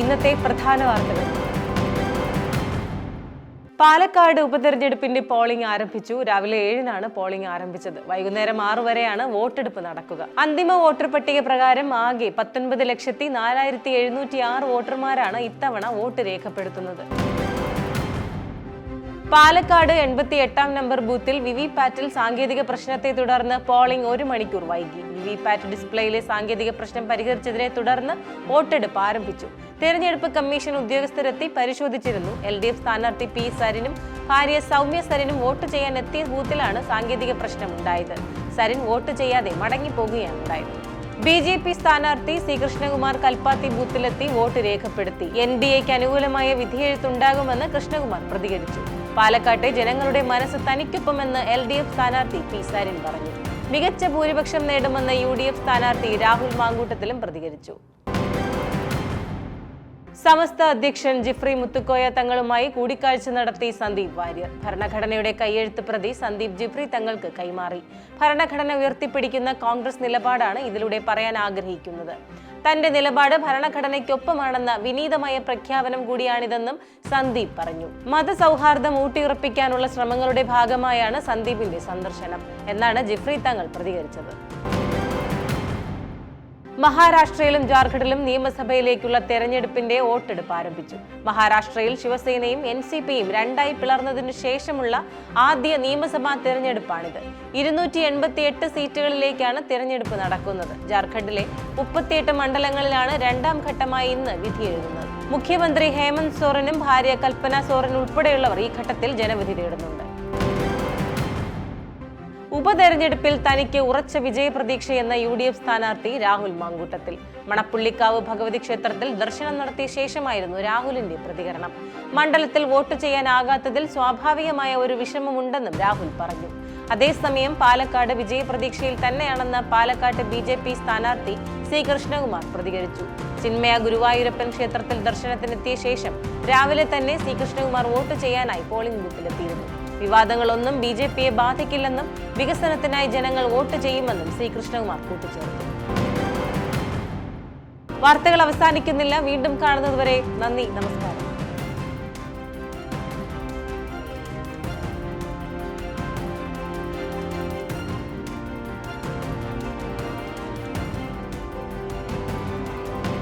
ഇന്നത്തെ പ്രധാന വാർത്തകൾ. പാലക്കാട് ഉപതെരഞ്ഞെടുപ്പിന്റെ പോളിംഗ് ആരംഭിച്ചു. രാവിലെ ഏഴിനാണ് പോളിംഗ് ആരംഭിച്ചത്. വൈകുന്നേരം ആറു വരെയാണ് വോട്ടെടുപ്പ് നടക്കുക. അന്തിമ വോട്ടർ പട്ടിക പ്രകാരം ആകെ പത്തൊൻപത് ലക്ഷത്തി നാലായിരത്തി എഴുന്നൂറ്റി ആറ് വോട്ടർമാരാണ് ഇത്തവണ വോട്ട് രേഖപ്പെടുത്തുന്നത്. പാലക്കാട് എൺപത്തി എട്ടാം നമ്പർ ബൂത്തിൽ വിവി പാറ്റിൽ സാങ്കേതിക പ്രശ്നത്തെ തുടർന്ന് പോളിംഗ് ഒരു മണിക്കൂർ വൈകി. വിവി പാറ്റ് ഡിസ്പ്ലേയിലെ സാങ്കേതിക പ്രശ്നം പരിഹരിച്ചതിനെ തുടർന്ന് വോട്ടെടുപ്പ് ആരംഭിച്ചു. തെരഞ്ഞെടുപ്പ് കമ്മീഷൻ ഉദ്യോഗസ്ഥരെത്തി പരിശോധിച്ചിരുന്നു. എൽ ഡി എഫ് സ്ഥാനാർത്ഥി പി സരിനും ഭാര്യ സൗമ്യ സരിനും വോട്ട് ചെയ്യാൻ എത്തിയ ബൂത്തിലാണ് സാങ്കേതിക പ്രശ്നം പ്രശ്നമുണ്ടായത് സരിൻ വോട്ട് ചെയ്യാതെ മടങ്ങിപ്പോകുകയാണ് ഉണ്ടായത്. ബി ജെ പി സ്ഥാനാർത്ഥി സി കൃഷ്ണകുമാർ കൽപ്പാത്തി ബൂത്തിലെത്തി വോട്ട് രേഖപ്പെടുത്തി. എൻ ഡി എക്ക് അനുകൂലമായ വിധിയെഴുത്തുണ്ടാകുമെന്ന് കൃഷ്ണകുമാർ പ്രതികരിച്ചു. പാലക്കാട്ടെ ജനങ്ങളുടെ മനസ്സ് തനിക്കൊപ്പമെന്ന് എൽ ഡി എഫ് സ്ഥാനാർത്ഥി പി സാരിൻ പറഞ്ഞു. മികച്ച ഭൂരിപക്ഷം നേടുമെന്ന് യു ഡി എഫ് സ്ഥാനാർത്ഥി രാഹുൽ മാങ്കൂട്ടത്തിലും പ്രതികരിച്ചു. സമസ്ത അധ്യക്ഷൻ ജിഫ്രി മുത്തുക്കോയ തങ്ങളുമായി കൂടിക്കാഴ്ച നടത്തി സന്ദീപ് വാര്യർ. ഭരണഘടനയുടെ കയ്യെഴുത്ത് പ്രതി സന്ദീപ് ജിഫ്രി തങ്ങൾക്ക് കൈമാറി. ഭരണഘടന ഉയർത്തിപ്പിടിക്കുന്ന കോൺഗ്രസ് നിലപാടാണ് ഇതിലൂടെ പറയാൻ ആഗ്രഹിക്കുന്നത്. തന്റെ നിലപാട് ഭരണഘടനയ്ക്കൊപ്പമാണെന്ന വിനീതമായ പ്രഖ്യാപനം കൂടിയാണിതെന്നും സന്ദീപ് പറഞ്ഞു. മതസൗഹാർദ്ദം ഊട്ടിയുറപ്പിക്കാനുള്ള ശ്രമങ്ങളുടെ ഭാഗമായാണ് സന്ദീപിന്റെ സന്ദർശനം എന്നാണ് ജിഫ്രി തങ്ങൾ പ്രതികരിച്ചത്. മഹാരാഷ്ട്രയിലും ജാർഖണ്ഡിലും നിയമസഭയിലേക്കുള്ള തെരഞ്ഞെടുപ്പിന്റെ വോട്ടെടുപ്പ് ആരംഭിച്ചു. മഹാരാഷ്ട്രയിൽ ശിവസേനയും എൻ സി പിയും രണ്ടായി പിളർന്നതിനു ശേഷമുള്ള ആദ്യ നിയമസഭാ തെരഞ്ഞെടുപ്പാണിത്. ഇരുന്നൂറ്റി എൺപത്തി എട്ട് സീറ്റുകളിലേക്കാണ് തെരഞ്ഞെടുപ്പ് നടക്കുന്നത്. ജാർഖണ്ഡിലെ മുപ്പത്തിയെട്ട് മണ്ഡലങ്ങളിലാണ് രണ്ടാം ഘട്ടമായി ഇന്ന് വിധിയെഴുതുന്നത് മുഖ്യമന്ത്രി ഹേമന്ത് സോറനും ഭാര്യ കൽപ്പന സോറൻ ഉൾപ്പെടെയുള്ളവർ ഈ ഘട്ടത്തിൽ ജനവിധി തേടുന്നുണ്ട്. ഉപതെരഞ്ഞെടുപ്പിൽ തനിക്ക് ഉറച്ച വിജയപ്രതീക്ഷയെന്ന യു ഡി എഫ് സ്ഥാനാർത്ഥി രാഹുൽ മാങ്കൂട്ടത്തിൽ. മണപ്പുള്ളിക്കാവ് ഭഗവതി ക്ഷേത്രത്തിൽ ദർശനം നടത്തിയ ശേഷമായിരുന്നു രാഹുലിന്റെ പ്രതികരണം. മണ്ഡലത്തിൽ വോട്ട് ചെയ്യാനാകാത്തതിൽ സ്വാഭാവികമായ ഒരു വിഷമമുണ്ടെന്നും രാഹുൽ പറഞ്ഞു. അതേസമയം പാലക്കാട് വിജയപ്രതീക്ഷയിൽ തന്നെയാണെന്ന് പാലക്കാട്ട് ബി ജെ പി സ്ഥാനാർത്ഥി സി കൃഷ്ണകുമാർ പ്രതികരിച്ചു. ചിന്മയ ഗുരുവായൂരപ്പൻ ക്ഷേത്രത്തിൽ ദർശനത്തിനെത്തിയ ശേഷം രാവിലെ തന്നെ സി കൃഷ്ണകുമാർ വോട്ട് ചെയ്യാനായി പോളിംഗ് ബൂത്തിലെത്തിയിരുന്നു. വിവാദങ്ങളൊന്നും ബി ജെ പിയെ ബാധിക്കില്ലെന്നും വികസനത്തിനായി ജനങ്ങൾ വോട്ട് ചെയ്യുമെന്നും സി കൃഷ്ണകുമാർ കൂട്ടിച്ചേർത്തു. വാർത്തകൾ അവസാനിക്കുന്നില്ല. വീണ്ടും കാണുന്നതുവരെ നന്ദി. നമസ്കാരം.